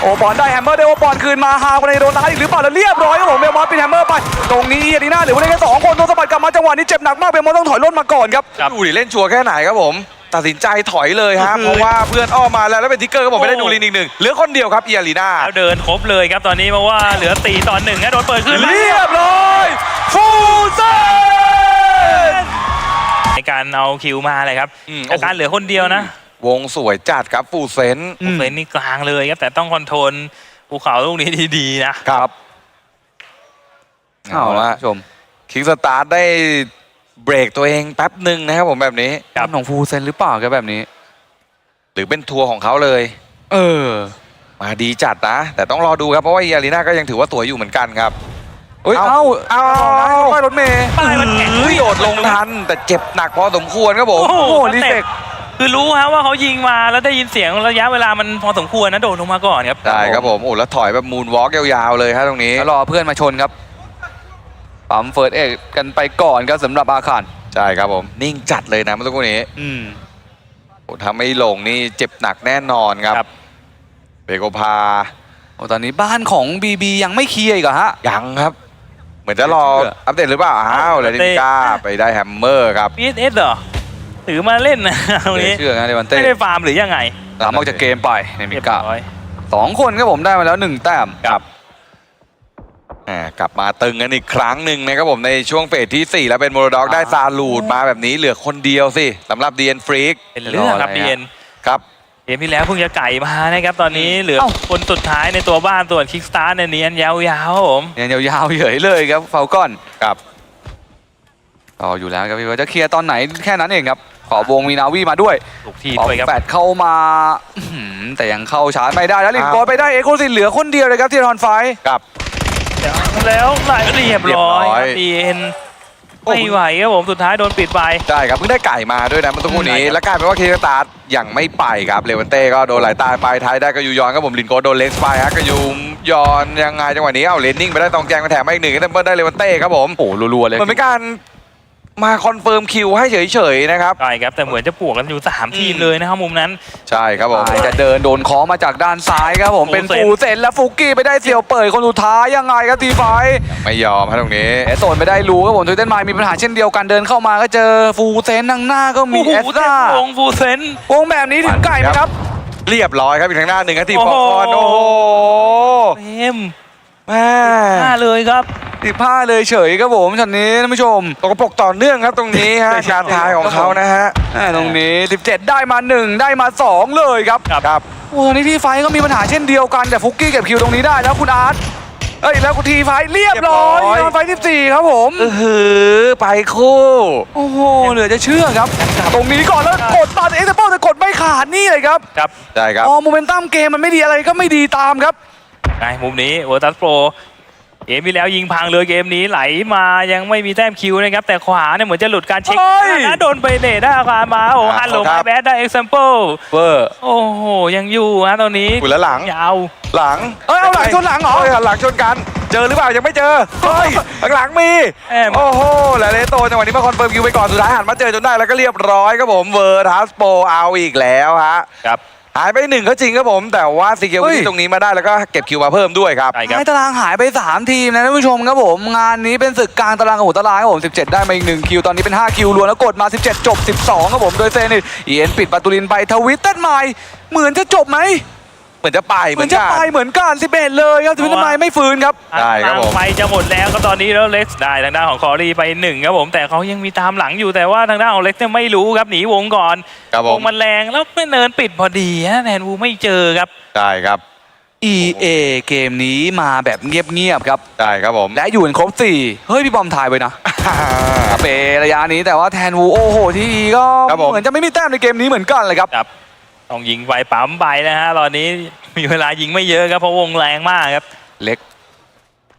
S2: โอ้บอลได้แฮมเมอร์ได้โอบอลคืนมาฮาวคนในโดนลัดอีกหรือเปล่าแล้วเรียบร้อยครับผมเบลมอสเป็นแฮมเมอร์ไป ตรงนี้อารีนาเหลือไว้ได้แค่สองคนโดนสะบัดกลับมาจังหวะนี้เจ็บหนักมากเบลมอสต้องถอยร่นมาก่อนครับ
S1: ครับ
S3: ดูดิเล่นชัวร์แค่ไหนครับผม ตัดสินใจถอยเลยฮะ
S1: คือ
S3: เพราะว่าเพื่อนอ้อมมาแล้วแล้วเป็นทิกเกอร์ก็บอกไม่ได้
S1: โอ้
S3: ดูลินอีกหนึ่งเหลือคนเดียวครับเอียรีนา
S1: แล้วเดินครบเลยครับตอนนี้เพราะว่าเหลือตีต่อหนึ่งนะโดนเปิดขึ้นมา
S2: เรียบร้อยฟูเซน
S1: ในการเอาคิวมาเลยครับ
S3: อืม
S1: แต่การเหลือคนเดียวนะ
S3: วงสวยจัดครับฟูเซน
S1: ฟูเซนนี่กลางเลยครับแต่ต้องคอนโทรลภูเขาลูกนี้ดีๆนะ
S2: ครับ
S3: เอา
S2: เอาละ
S3: ละ
S2: ชม
S3: คิกสตาร์ทได้เบรกตัวเองแป๊บหนึ่งนะครับผมแบบนี้
S1: ครับ
S2: ของฟูเซนหรือเปล่าครับแบบนี้
S3: หรือเป็นทัวร์ของเขาเลย
S2: เออ
S3: มาดีจัดนะ แต่ต้องรอดูครับเพราะว่าเอียรีนาก็ยังถือว่าสวยอยู่เหมือนกันครับ
S2: เอ้ย
S3: เอา
S2: เอ้า
S3: เอา
S2: ป้ายรถเมย์
S1: ป้ายมันแข็ง
S3: เฮ้ยโดดลงทัน แต่เจ็บหนักพอสมควรครับผม
S1: โอ้โห
S2: โอ้โห
S1: ส
S2: รี
S1: เต็
S2: เฟ
S1: ป
S2: ก
S1: คือรู้ฮะว่าเขายิงมาแล้วได้ยินเสียงระยะเวลามันพอสมควรนะโดดลงมาก่อนครับ
S3: ได้ครับผมโอ้แล้วถอยแบบมูนวอล์กยาวๆเลยฮะตรงนี้
S2: แล้วรอเพื่อนมาชนครับปั๊มเฟิร์สเอกกันไปก่อนครับสำหรับอาคาร
S3: ใช่ครับผมนิ่งจัดเลยนะเมื่อสักครู่นี้
S2: อืม
S3: โอ้ถ้าไม่ลงนี่เจ็บหนักแน่นอนครับ
S1: ครับ
S3: เบโกพา
S2: โอ้ตอนนี้บ้านของบีบียังไม่เคลียร์อีกเหรอฮะ
S3: ยังครับ เหมือนจะรอ
S2: เชื่อ
S3: อัปเดตหรือเปล่าอ้าวเลดินกาไปได้แฮมเมอร์ครับ
S1: พีเอสเหรอ ถือมาเล่นนะตรงนี้
S2: เชื่อนะเดวันเต้
S1: ไม่ได้ฟาร์มหรือยังไง
S2: ตามออกจากเกมไปในมิ
S1: เรียบ
S2: กา
S1: ร้อย
S2: สองคนครับผมได้มาแล้วหนึ่งแต้ม
S3: ครับแหมกลับมาตึงกันอีกครั้งหนึ่งนะครับผมในช่วงเฟสที่ 4 แล้วเป็นโมโรด็อกได้ซาลูดมาแบบนี้เหลือคนเดียวสิสำหรับดีเอ็นฟรีก
S1: เป็นเรื่องครับ
S2: รออะไร
S1: บี
S2: ฮะ
S1: เอ็น
S3: ครับ
S1: เกมที่แล้วเพิ่งจะไก่มานะครับ ตอนนี้เหลือ
S2: เอ้า
S1: คนสุดท้ายในตัวบ้านส่วนคิกสตาร์เนี่ยเนียนยาวๆครับผม
S2: เนี่ยยาวๆเฉยเลยครับเฟลกอน
S3: ครับ
S2: ต่ออยู่แล้วครับพี่ว่าจะเคลียร์ตอนไหนแค่นั้นเองครับ ขอบวงมีนาวีมาด้วย
S1: ถูกที่
S2: ปอ
S1: ด้วยครับ
S2: แปดเข้ามาอื้อหือแต่ยังเข้าชาร์จไม่ได้แล้วลิง
S3: อ้าว
S2: กอนไปได้เอ็กโคซิเหลือคนเดียวเลยครับที่ทอนไฟ
S3: ครับ
S1: แล้วไหลเรียบร้อย
S3: เรียบร้อย
S1: ดีเอ็นไม่ไหวครับผมสุดท้ายโดนปิดไป
S3: ใช่ครับเพิ่งได้ไก่มาด้วยนะเมื่อสักครู่นี้
S1: อืม
S3: แล้วกลายเป็นว่าเคสตาร์ยังไม่ไปครับเลวันเต้ก็โดนไหลตายไปท้ายได้ก็ยูยอนครับผมลินโกโดนเล็กสไปฮะก็ยูยอนยังไงจังหวะนี้เอาเลนนิ่งไปได้ตองแจงมาแถมมาอีกหนึ่งก็เบิ้ลได้เลวันเต้ครับผม
S2: โอ้โหรัวๆเลย
S3: เหมือนเป็นการ มาคอนเฟิร์มคิวให้เฉยๆนะครับ
S1: ใช่ครับ แต่เหมือนจะปวกกันอยู่สามทีมเลยนะครับมุมนั้น
S3: ใช่ครับผม
S2: ใช่จะเดินโดนเคอมาจากด้านซ้ายครับผม
S1: ฟู
S2: เป็น
S1: เซน
S2: ฟูเซนและฟุกกี้ไปได้เสี่ยวเปิดคนสุดท้ายยังไงครับทีไฟ
S3: ไม่ยอมฮะตรงนี้
S2: แอสโซนไม่ได้รู้ครับผมทวิตเตอร์ไมมีปัญหาเช่นเดียวกันเดินเข้ามาก็เจอฟูเซนทางหน้าก็มี
S1: โอ้โห
S2: เอส
S1: เต็
S2: ซ่าม
S1: วงฟูเซน
S2: วงแบบนี้ถึงไก่ไหมครับ
S3: เรียบร้อยครับอีกทางหน้าหนึ่งครับทีม
S1: โอ้
S3: ฟอ
S1: โห
S3: ร์คอนโอ้โห
S1: เต็ม
S3: แม่
S1: หน้าเลยครับ
S2: สิบห้าเลยเฉยครับผมช็อตนี้ท่านผู้ชม
S3: ตกกระปรกต่อเนื่องครับตรงนี้ฮะการทายของเขานะฮะ
S2: อ่าตรงนี้ 17 ได้มา1ได้มา2เลยครับ
S1: ครับ
S3: ครับ
S2: โอ้ตอนนี้ที่ไฟก็มีปัญหาเช่นเดียวกันแต่ฟุกกี้เก็บคิวตรงนี้ได้แล้วคุณอาร์ตเอ้ยแล้วคุณทีไฟเรียบร้อย
S3: เรียบร้อย
S2: นอนไฟ14ครับผม
S3: เออหือไปคู่
S2: โอ้โหเหลือจะเชื่อครับ ตรงนี้ก่อนแล้วกดตัดเอ็กซ์เปิลแต่กดไม่ขาดนี่เลยครับ
S1: ครับ
S3: ใช่ครับ
S2: อ๋อโมเมนตัมเกมมันไม่ดีอะไรก็ไม่ดีตามครับ
S1: ไงมุมนี้เวอร์ตัสโปรเกมที่แล้วยิงพังเลยเกมนี้ไหลมายังไม่มีแต้มคิวนะครับ แต่ขวาเนี่ยเหมือนจะหลุดการเช็ค
S2: เฮ้ย
S1: นะโดนไปเนตได้อาการมาโอ้
S3: อ่า
S1: ฮัลโหล
S3: ครั
S1: ไม
S3: บ
S1: แบดได้เอ็กซ์เปิล
S2: เวอร์
S1: โอ้โห ยังอยู่ฮะตอนนี้
S3: อุ้ยแล้วหลัง
S1: ยาว
S3: หลัง
S2: เอ้ยเอาหลังชนหลังเหรอ
S3: ฮ้ยหลังชนกัน เจอหรือเปล่ายังไม่เจอเฮ้ยข้างหลังมี
S1: แอม
S3: โอ้โหแล้วเลโตจังหวะนี้มาคอนเฟิร์มคิวไปก่อนสุดท้ายหันมาเจอจนได้แล้วก็เรียบร้อยครับผมเวอร์ทัสโปเอาอีกแล้วฮะ
S1: ครับ
S3: หายไปหนึ่งก็จริงครับผม แต่ว่าซีเกล
S2: เฮ้ย
S3: ที่ตรงนี้มาได้แล้วก็เก็บคิวมาเพิ่มด้วยครับ
S1: ใช่ครับ
S2: ให้ตารางหายไป 3 ทีมนะท่านผู้ชมครับผม งานนี้เป็นศึกกลางตารางกับหัวตารางครับผม 17 ได้มาอีก 1 คิว ตอนนี้เป็น 5 คิวรวมแล้วกดมา 17 จบ 12 ครับผม โดยเซนิตเอ็นปิดประตูลินไปทวิตเต้นใหม่เหมือนจะจบไหม
S3: เหมือนจะไป
S2: เห
S3: เห
S2: มื
S3: มื
S2: อ
S3: อนน
S2: จะ
S3: กัน
S2: ไปเหมือนกัน11เลยครับทวิตเต้นใหม่ไม่ฟื้นครับ
S3: ได้ครับผม
S1: ทางไฟจะหมดแล้วก็ตอนนี้แล้วเล็กซ์ได้ทางด้านของคอรีไปหนึ่งครับผมแต่เขายังมีตามหลังอยู่แต่ว่าทางด้านของเล็กซ์เนี่ยไม่รู้ครับหนีวงก่อน
S3: ครับผ
S1: ว
S3: ม
S1: งมันแรงแล้วไม่เนินปิดพอดีฮะแทนวูไม่เจอครับ
S3: ได้ครับ
S2: EA เกมนี้มาแบบเงียบๆครับ
S3: ได้ครับผม
S2: และอยู่กันครบ4เฮ้ย พี่บอมถ่ายไว้นะเประยะนี้แต่ว่าแทนวูโอ้โห ที่อีก็
S3: ครับผม
S2: เหมือนจะไม่มีแต้มในเกมนี้เหมือนกันเลยครับ
S1: ครับ ต้องยิงไปปั๊มไปนะฮะตอนนี้มีเวลายิงไม่เยอะครับเพราะวงแรงมากครับ
S2: เล็ก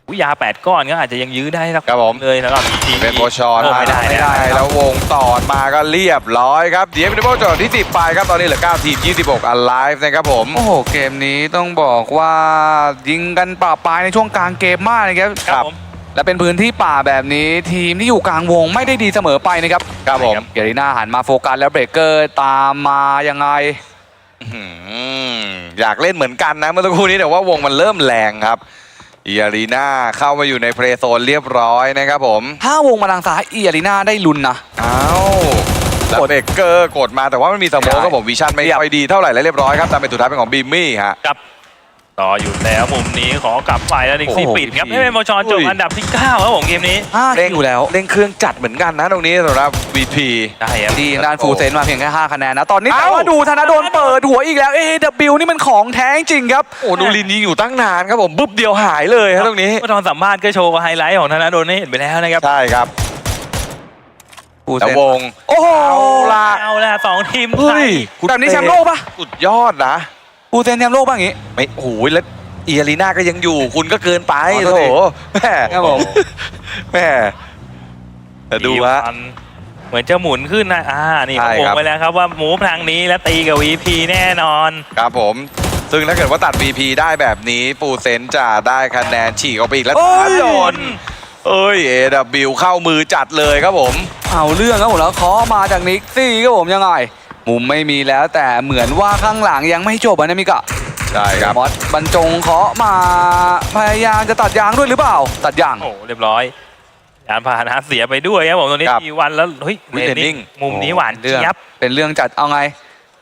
S1: อุยยาแปดก้อนก็อาจจะยังยื้อได้สัก
S3: ครับผม
S1: เลยสำหรับทีม
S3: เป็นโบชอน
S1: โอ้ไม่ได้
S3: ไม่
S1: นะ
S3: ได้ แล้ววงต่อมาก็เรียบร้อยครับเดียมดิโบจอดที่10ไปครับตอนนี้เหลือ9ทีม26 alive นะครับผม
S2: โอ้โห เกมนี้ต้องบอกว่ายิงกันป่าปลายในช่วงกลางเกมมากนะครับ
S1: ครับผม
S2: และเป็นพื้นที่ป่าแบบนี้ ทีมที่อยู่กลางวงไม่ได้ดีเสมอไปนะครับ
S3: ครับผม
S2: เกรีน่าหันมาโฟกัสแล้วเบรกเกอร์ตามมายังไง
S3: อื้อหืออยากเล่นเหมือนกันนะเมื่อสักครู่นี้แต่ว่าวงมันเริ่มแรงครับอีอารีนาเข้ามาอยู่ในเพลย์โซนเรียบร้อยนะครับผม
S2: ถ้าวงมาทางซ้ายอีอารีนาได้ลุ้นนะ
S3: อ้าวแล้วเบรกเกอร์กดมาแต่ว่ามันมีสโมก
S2: ได้
S3: ครับผมวิชั่นไม่ค่อยดีเท่าไหร่แล้วเรียบร้อยครับตามเป็นสุดท้ายเป็นของบีมมี่ฮะ
S1: ครับ ต่ออยู่แล้วมุมนี้ขอกลับไปแล้วนิกซี่
S2: โอ้โห
S1: ปิดครับ
S2: พี่
S1: ให้เป็นโมชอนจบ
S3: อุ้ย
S1: อันดับที่ 9 ครับผมเกมนี้
S2: ห้า
S3: เร่ง
S2: คิวแล้ว
S3: เร่งเครื่องจัดเหมือนกันนะตรงนี้สำหรับ VP
S1: ได้ครับ
S2: ทีมด้านฟูลเซนมาเพียงแค่5คะแนนนะ ตอนนี้
S3: เอ้า
S2: แต่ว่าดูธนาโดนเปิดหัวอีกแล้ว AW นี่มันของแท้จริงครับ
S3: โอ้นูรินยิงอยู่ตั้งนานครับผมปุ๊บเดียวหายเลยครับตรงนี้
S1: เมื่อตอนสัมภาษณ์ก็โชว์ไฮไลท์ของธนาโดนให้เห็นไปแล้วนะครับ
S3: ใช่ครับ
S2: ฟูล
S3: แต่
S2: เซน
S3: วง
S2: โอ้โห
S3: เอาล่ะ
S1: เอาละสองทีม
S3: เฮ้ย
S1: ไทย
S2: แบบนี้แชมป์โลกปะ
S3: สุดยอดนะ
S2: ฟูลเซนแชมป์โลกปะอย่างงี้
S3: ไม่โอ้ยแล้วเอียรีนาก็ยังอยู่ คุณก็เกินไป
S2: อ๋อ
S3: โถ
S2: โทษที
S3: แม่
S2: ครับผม
S3: แม่แต่ดูฮะ
S1: มันเหมือนจะหมุนขึ้นนะอ่า นี่
S3: ใช่
S1: เขาว
S3: ครั
S1: ง
S3: บ
S1: ไปแล้วครับว่าหมูพลังนี้แล้วตีกับ VP แน่นอน
S3: ครับผม ซึ่งถ้าเกิดว่าตัด VP ได้แบบนี้ปูเซนจะได้คะแนนฉีกออกไปอีกแล้ว
S2: โอ้ย
S3: โดนเอ้ย AW เข้ามือจัดเลยครับผม
S2: เอาเรื่องครับผมแล้วเคาะมาจากนิกซี่ครับผมยังไง มุมไม่มีแล้วแต่เหมือนว่าข้างหลังยังไม่จบอะนะมิกะ
S3: ใช่ครับ
S2: มอสบรรจงเคาะมาพยายามจะตัดยางด้วยหรือเปล่า ตัดยาง
S1: โอ้เรียบร้อยยานพาหนะเสียไปด้วยครับผมตอนนี้
S3: ครับ
S1: ทีวันแล้วเฮ้ย
S3: อุ๊ย
S1: เรน
S3: เรนนิ่
S1: นิ่
S3: ง
S1: งมุมนี้หวาน
S2: เรื่อง
S1: เจี๊ยบ
S2: เป็นเรื่องจัดเอาไง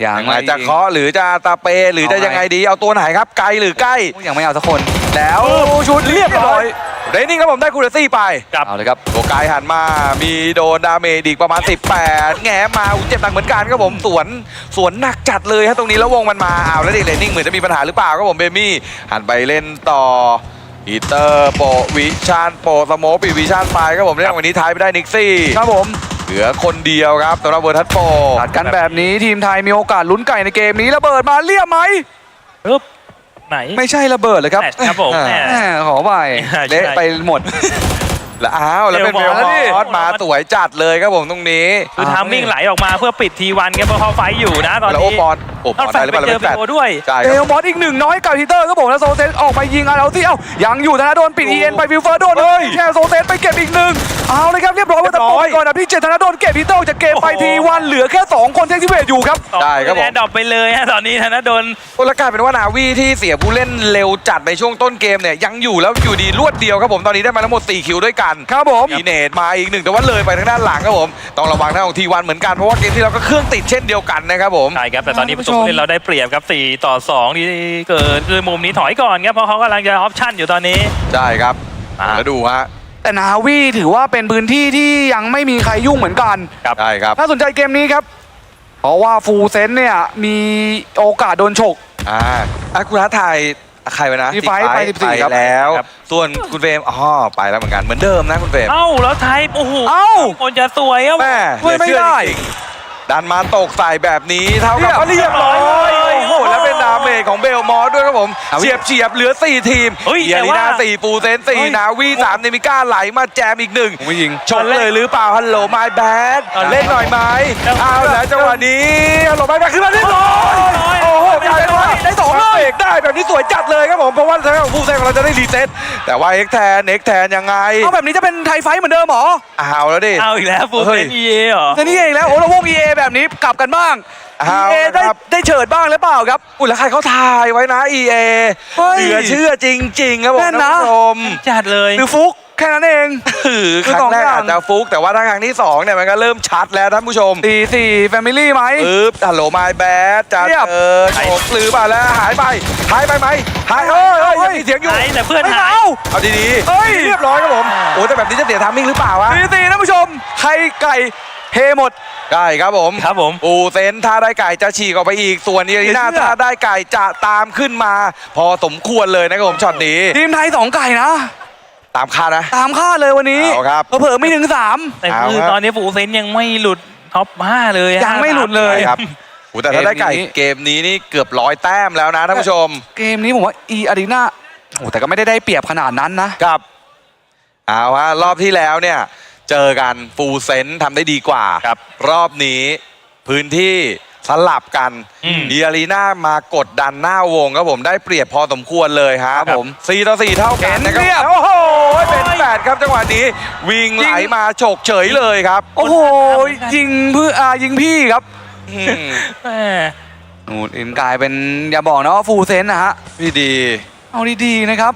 S2: อย่าง
S3: ยังไงจะเคาะหรือจะตาเปหรือจะ
S2: เอาไง
S3: ยังไงดีเอาตัวไหนครับ ไกลหรือใกล้
S2: ยังไม่เอาสักคน แล้วชุดเรียบร้อย
S3: เรนนิ่งครับผมได้คูเรซี่ไป
S1: ครับ
S2: เอาเลยครับ
S3: ตัวกายหันมา มีโดนดาเมจอีกประมาณ 18 แงมาอุ๊ยเจ็บหนักเหมือนกันครับผมสวนสวนหนักจัดเลยฮะตรงนี้แล้ววงมันมาอ้าวแล้วเด็กเรนนิ่งเหมือนจะมีปัญหาหรือเปล่าครับผมเบมี่หันไปเล่นต่ออีเตอร์โปะวิชานโปะสโมปีวิชานไปครับผมเรื่องวันนี้ท้ายไปได้นิกซี่
S2: ครับผม
S3: เหลือคนเดียวครับสำหรับเวอร์ทัสโป
S2: ตัดกันแบบนี้ทีมไทยมีโอกาสลุ้นไก่ในเกมนี้ระเบิดมาเรียบไหม
S1: ปึ๊บ ไหน
S2: ไม่ใช่ระเบิดเลยครับ
S1: แมทครับผมแหม
S2: แหมขอไป
S1: ใช่
S2: เละไปหมด
S3: แล้วอ้าวแล้วเป็น
S1: เร็
S3: เบ
S1: ว
S3: ล
S1: บอล
S3: มอสมาสวยจัดเลยครับผมตรงนี้
S1: คือทามมิ่งไหลออกมาเพื่อปิดทีวันครับเพราะเขาไฟท์อยู่นะตอน
S3: แล้วโอ
S1: นี้
S3: ปอนโอป
S1: ต้
S3: อ
S1: อนง
S3: ได้
S1: ใส่
S3: หรือ
S1: ไป
S3: เปล่า
S1: เจ
S3: แล้ว
S1: อ
S3: เป็น
S1: ไป
S3: แฟด
S1: โอด้วย
S3: ใช่
S2: เอ
S3: ค
S2: ล
S3: รับ
S2: มอสอีกหนึ่งน้อยกับฮีเตอร์ครับผมแล้วโซเซนออกไปยิงอาราซี่เอ้ายังอยู่ธนาโดนปิดเอ็นไปวิลเฟอร์โดน
S3: เฮ้ย
S2: แค่โซเซนไปเก็บอีกหนึ่งเอาเลยครับเรียบร้อยว่าจะปล่อยก่อนนะพี่เจตธนาโดนเก็บฮีเตอร์ออกจากเกมไป
S1: โอ้โห
S2: ทีวันเหลือแค่สองคนเทคทีเวทอยู่ครับ
S3: ได้ครับผม
S1: แดดรอปไปเลยฮะตอนนี้ธนดล
S3: โอ้แล้วกลายเป็นว่านาวีที่เสียผู้เล่นเร็วจัดในช่วงต้นเกมเนี่ยยังอยู่แล้วอยู่ดีรวดเดียวครับผมตอนนี้ได้มาทั้งหมด4คิวด้วยกัน
S2: ครับผม
S3: มีเนตมาอีกหนึ่งแต่ว่าเลยไปทางด้านหลังครับผมต้องระวังทางของทีวันเหมือนกันเพราะว่าเกมที่เราก็เครื่องติดเช่นเดียวกันนะครับผม
S1: ใช่ครับแต่ตอนนี้ป
S2: ท่าน
S1: ระ
S2: ผู้
S1: ตู
S2: ชม
S1: ผู้เล่นเราได้เปรียบครับ 4 ต่อ 2 ที่เกิดคือมุมนี้ถอยก่อนครับเพราะเขากำลังจะออปชั่นอยู่ตอนนี้
S3: ใช่ครับ
S1: อ่า
S3: แล้วดูฮะ
S2: แต่นาวีถือว่าเป็นพื้นที่ที่ยังไม่มีใครยุ่งเหมือนกัน
S3: ใช่ครับ
S2: น่าสนใจเกมนี้ครับ เพราะว่าฟูลเซนเนี่ยมีโอกาสโดนฉก
S3: อ่าอากุระไทย ใครไปนะ
S2: ที่ไฟท์ไป
S3: ที่
S2: 14ครับ
S3: แล้ว
S1: ครับ
S3: ส่วนคุณเฟรมอ๋อไปแล้วเหมือนกันเหมือนเดิมนะคุณเฟรม
S1: เอ้าแล้วไทยโอ้โห
S2: เอ้า
S1: คนจะสวยครับ
S3: แม่
S2: ช่วยไม่
S3: เหลือ
S2: ได้
S3: เชื่อจริงๆดันมาตกใส่แบบนี้เท่ากับ
S2: เรี
S3: เรี
S2: ย
S3: ย
S2: บบร้
S3: ร้
S2: อ
S3: อยยโอ้โหแล้วเป็นดา เมจของเบลมอสด้วยครับผม
S2: เอาวิ
S3: เฉียบเฉียบๆเหลือ 4 ทีม
S1: เฮ้ย
S3: เอีย
S1: แต่
S3: รี
S1: ว่า
S3: นาสี่ปูเซนสี่
S2: เฮ้ย
S3: นาวีสามเนมิก้าไหลมาแจมอีกหนึ่ง
S2: ผมไม่ยิง
S3: ชกเลยหรือเปล่าฮัลโหลไมแบด
S1: ตอนแรก
S3: เล่นหน่อยไหม
S1: แล้ว
S3: เอาแล้วจังหวะนี้ฮัลโหลไมแบดขึ้นมาเรียบร้อย
S1: ร้อย
S3: โอ้โห
S2: ได้
S3: กลายเป็นว่า
S2: ได้สองเลย
S3: เบรกได้แบบนี้สวยจัดเลยครับผมเพราะว่าทางด้านของผู้เซนของเราจะได้รีเซ็ตแต่ว่าเอ็กแทนเอ็กแทนยังไง
S2: เอาแบบนี้จะเป็นไทยไฟท์เหมือนเดิมเหรอ
S3: เอาแล้วดิ
S1: เอาอีกแล้วฟู
S3: เฮ้
S1: เซ
S3: ย
S1: นเอเหรอ
S2: แต่นี่เองแล้วโอ้แล้ววง EA แบบนี้กลับกันบ้าง
S3: เอา
S2: EA ได้
S3: ครับ
S2: ได้เฉิดบ้างหรือเปล่าครับ
S3: อุ้ยแล้วใครเขาทายไว้นะ EA
S2: เฮ้ย
S3: เหลือเชื่อจริง ๆ ครับผม
S2: แน่นนะ
S3: ท่านผู้ชม
S1: จัดเลย
S2: หรือฟุกแค่นั้นเอง
S3: คือ
S2: คือ
S3: ครั้
S2: สอง
S3: งแรก
S2: อย่าง
S3: อาจจะฟุก แต่ว่าถ้าครั้งที่สองเนี่ยมันก็เริ่มชัดแล้วท่านผู้ชม
S2: สี่สี่แฟมิลี่ไหม
S3: ปึ๊บฮัลโหลไมแบดจะ
S2: เรียบ
S3: เออโฉกหรือเปล่าแล้วหายไปหายไปไหมหายเอ้ยเอ้ยยังมีเสียงอยู่
S1: หายแต่เพื่อน
S2: ไม่
S1: หาย
S2: เอา
S3: เอาดี
S2: เฮ้ย
S3: ๆเรียบร้อยครับผม โอ้แต่แบบนี้จะเสียทามมิ่งหรือเปล่าวะ
S2: สี่สี่ท่านผู้ชมไข่ไก่ เฮหมด
S3: ได้ครับผม
S1: ครับผม
S3: ปูเซนถ้าได้ไก่จะฉีกออกไปอีก ส่วนเอียรีนา
S2: เชื่อ
S3: ถ้าได้ไก่จะตามขึ้นมา พอสมควรเลยนะครับผมช็อตนี้
S2: ทีมไทยสองไก่นะ
S3: ตามคาดนะ
S2: ตามคาดเลยวันนี้
S3: เอาครับ
S2: เผลอๆไม่ถึงสาม
S1: แต่
S3: เอา
S1: คือ
S3: ครับ
S1: ตอนนี้ฟูเซนยังไม่หลุดท็อป5เลยฮะ
S2: ยังไม่หลุดเลย
S3: ใช่ครับโอ้แต่ถ้าได้ไก่เกมนี้นี่เกือบร้อยแต้มแล้วนะท่านผู้ชม
S2: เกมนี้ผมว่าอีอารีนาโอ้แต่ก็ไม่ได้ได้เปรียบขนาดนั้นนะ
S3: ครับเอาฮะรอบที่แล้วเนี่ย เจอกันฟูลเซนทำได้ดีกว่า
S1: ครับ
S3: รอบนี้พื้นที่สลับกัน
S1: อืม
S3: เอียรีนามากดดันหน้าวงครับผมได้เปรียบพอสมควรเลยฮะ
S2: ครับผม
S3: สี่ต่อสี่เท่ากันนะค
S2: เห็นเรีย
S3: รับบโอ้โหเป็นแปดครับจังหวะนี้ วิ่งไหลมาฉกเฉยเลยครับ
S2: โอ้โห ยิงเพื่ออ่ายิงพี่ครับ
S3: อืม
S1: แหม
S2: นู่นอินกลายเป็นอย่าบอกนะว่าฟูลเซนนะฮะ
S3: พี่ดี
S2: เอาดีๆนะครับ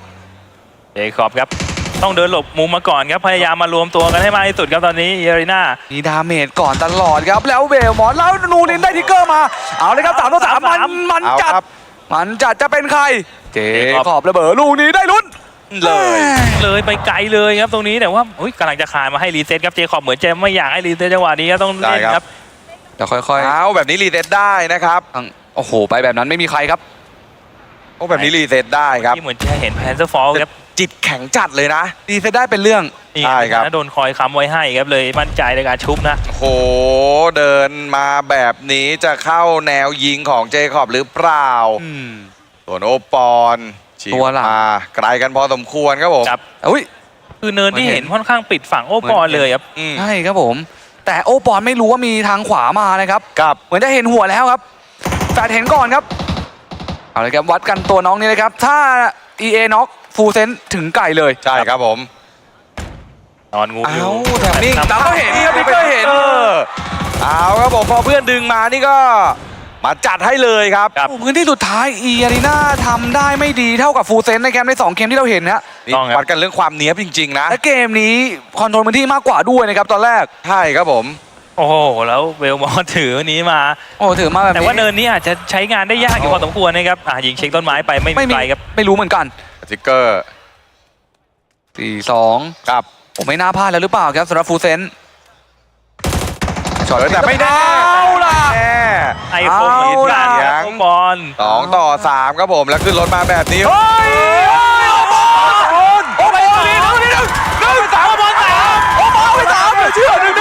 S1: เจคอบครับ ต้องเดินหลบมุมมาก่อนครับ พยายามมารวมตัวกันให้มากที่สุดครับตอนนี้เอริน่า
S2: มีดาเมจก่อนตลอดครับ แล้วเบลมอนแล้วนูนินได้ทิกเกอร์มา เอาเลยครับสามต่อสามมันมัน
S3: เอา
S2: จัด
S3: ครับ
S2: มันจัดจะเป็นใคร เจ
S1: คอบ
S2: ขอบระเบิดลูกนี้ได้ลุ้น
S3: เลย
S1: เลยไปไกลเลยครับตรงนี้แต่ว่าอุ๊ยกำลังจะคานมาให้รีเซ็ตครับเจคอบเหมือนจะไม่อยากให้รีเซ็ตจังหวะนี้ครับต้องเล่นครับ
S2: เดี๋ยวค่อย
S3: เอาแบบนี้รีเซ็ตได้นะครับ
S2: ๆทั้งโอ้โห ไปแบบนั้นไม่มีใครครับ
S3: โอ้แบบนี้รีเซ็ตได้ครับ
S1: ที่เหมือนจะเห็นแพนเซอร์ฟอลครับ
S3: จิตแข็งจัดเลยนะ
S2: ดีเซตได้เป็นเรื่อง
S1: นี่
S3: ใช่ครับ
S1: นะโดนคอยค้ำไว้ให้ครับเลยมั่นใจในการชุบนะ
S3: โอ้โห เดินมาแบบนี้จะเข้าแนวยิงของเจคอบหรือเปล่า
S2: อืม
S3: ส่วนโอปอนฉีก
S2: ตัวหลัง
S3: มาไกลกันพอสมควรครับผม
S1: ครับ
S2: อุ้ย
S1: คือเนินที่
S2: เหมือนเห็
S1: เห็
S2: น
S1: นค่อนข้างปิดฝั่งโอปอลเลยครับ
S3: อืม
S2: ใช่ครับผม แต่โอปอนไม่รู้ว่ามีทางขวามานะครับ
S3: ครับ
S2: เหมือนจะเห็นหัวแล้วครับแฟดเห็นก่อนครับ เอาเลยครับ วัดกันตัวน้องนี่เลยครับ ถ้า EA น็อก ฟูเซนถึงไก่เลย
S3: ใช่ครับผม
S1: นอนงูอ
S3: เอา
S1: ยู่
S3: แถมนิ่ง
S2: เราก็เห็นครับพี่ก็เห็น
S3: ออเอาครับผมพอเพื่อนดึงมานี่ก็มาจัดให้เลยครับ
S1: ครับ
S2: โอ้พื้นที่สุดท้ายอีอารีนาทำได้ไม่ดีเท่ากับฟูเซนในแคมป์ในสองเกมที่เราเห็นนะ
S3: นี่
S1: ต้องครับ
S3: วัดกันเรื่องความเนี้ยบจริง ๆ นะ
S2: และเกมนี้คอนโทรลพื้นที่มากกว่าด้วยนะครับตอนแรก
S3: ใช่ครับผม
S1: โอ้โห แล้วเวลมอสถืออันนี้มา
S2: โอ้ถือมาแบบนี้
S1: แต่ว่าเนินนี้อาจจะใช้งานได้ยากอยู่พอสมควรนะครับอะยิงเช็คต้นไม้ไปไม่
S2: ไม่
S1: มี
S2: มี
S1: ไกลครับ
S2: ไม่รู้เหมือนกัน
S3: ทจิกเกอร์
S2: สี่สอง
S3: ครับ
S2: ผมไม่น่าพลาดแล้วหรือเปล่าครับสำหรับฟูเซนช็อต
S3: เออแต่ไม่แน่
S2: เอาล่ะ
S3: แน่
S1: ไอ้โคม
S2: เอา
S1: ยิง
S2: ล่ะ
S1: กันครับบอล
S3: สองต่อสามครับผมแล้วขึ้นรถมาแบบนี้
S2: เฮ้ยโอ้บอลโอ้บอลนี่หนึ่งนี่หนึ่งหนึ่งสามโอ้บอลสามโอ้บอลไปสามเชื่อหนึ่งหน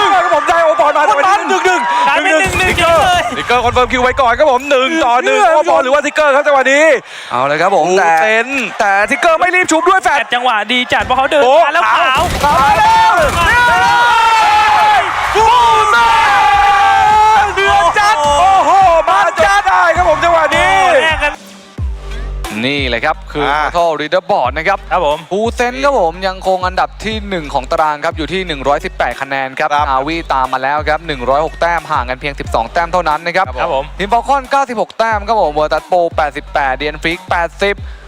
S2: ึ่งครับผมได้โอ้บอล มาจังหวะนี้หนึ่งหนึ่ง
S1: กลายเป็นหนึ่งหนึ่งเยอะเลย
S3: ทิกเกอร์คอนเฟิร์มคิวไว้ก่อนครับผมหนึ่งต่อหนึ่ง
S2: เชื่อ
S3: โอบอลหรือว่าทิกเกอร์ครับจังหวะนี้
S2: เอาเลยครับผม
S3: ฟู
S2: แต่
S3: เซน
S2: แต่ทิกเกอร์ไม่รีบชุบด้วยแฟ
S1: แต่
S2: ด
S1: จังหวะดีจัดเพราะเขาเดิน
S3: โอ้
S1: มาแล้วขาว
S2: ขาวแล้วฟูเซนเดือดจัด
S3: โอ้โหมาจัด
S2: นี่เลยครับ คือ
S3: อ่า
S2: Total Leaderboard นะครับ
S1: ครับผม
S2: ฟูเซนครับผมยังคงอันดับที่1 ของตารางครับ อยู่ที่ 118 คะแนนครับ
S3: ครับ
S2: นาวีตามมาแล้วครับ 106 แต้มห่างกันเพียง 12 แต้มเท่านั้นนะครับ
S1: ครับผม
S2: ทีมฟอลคอน 96 แต้มครับผมเวอร์ตัสโป 88 เดียนฟริก 80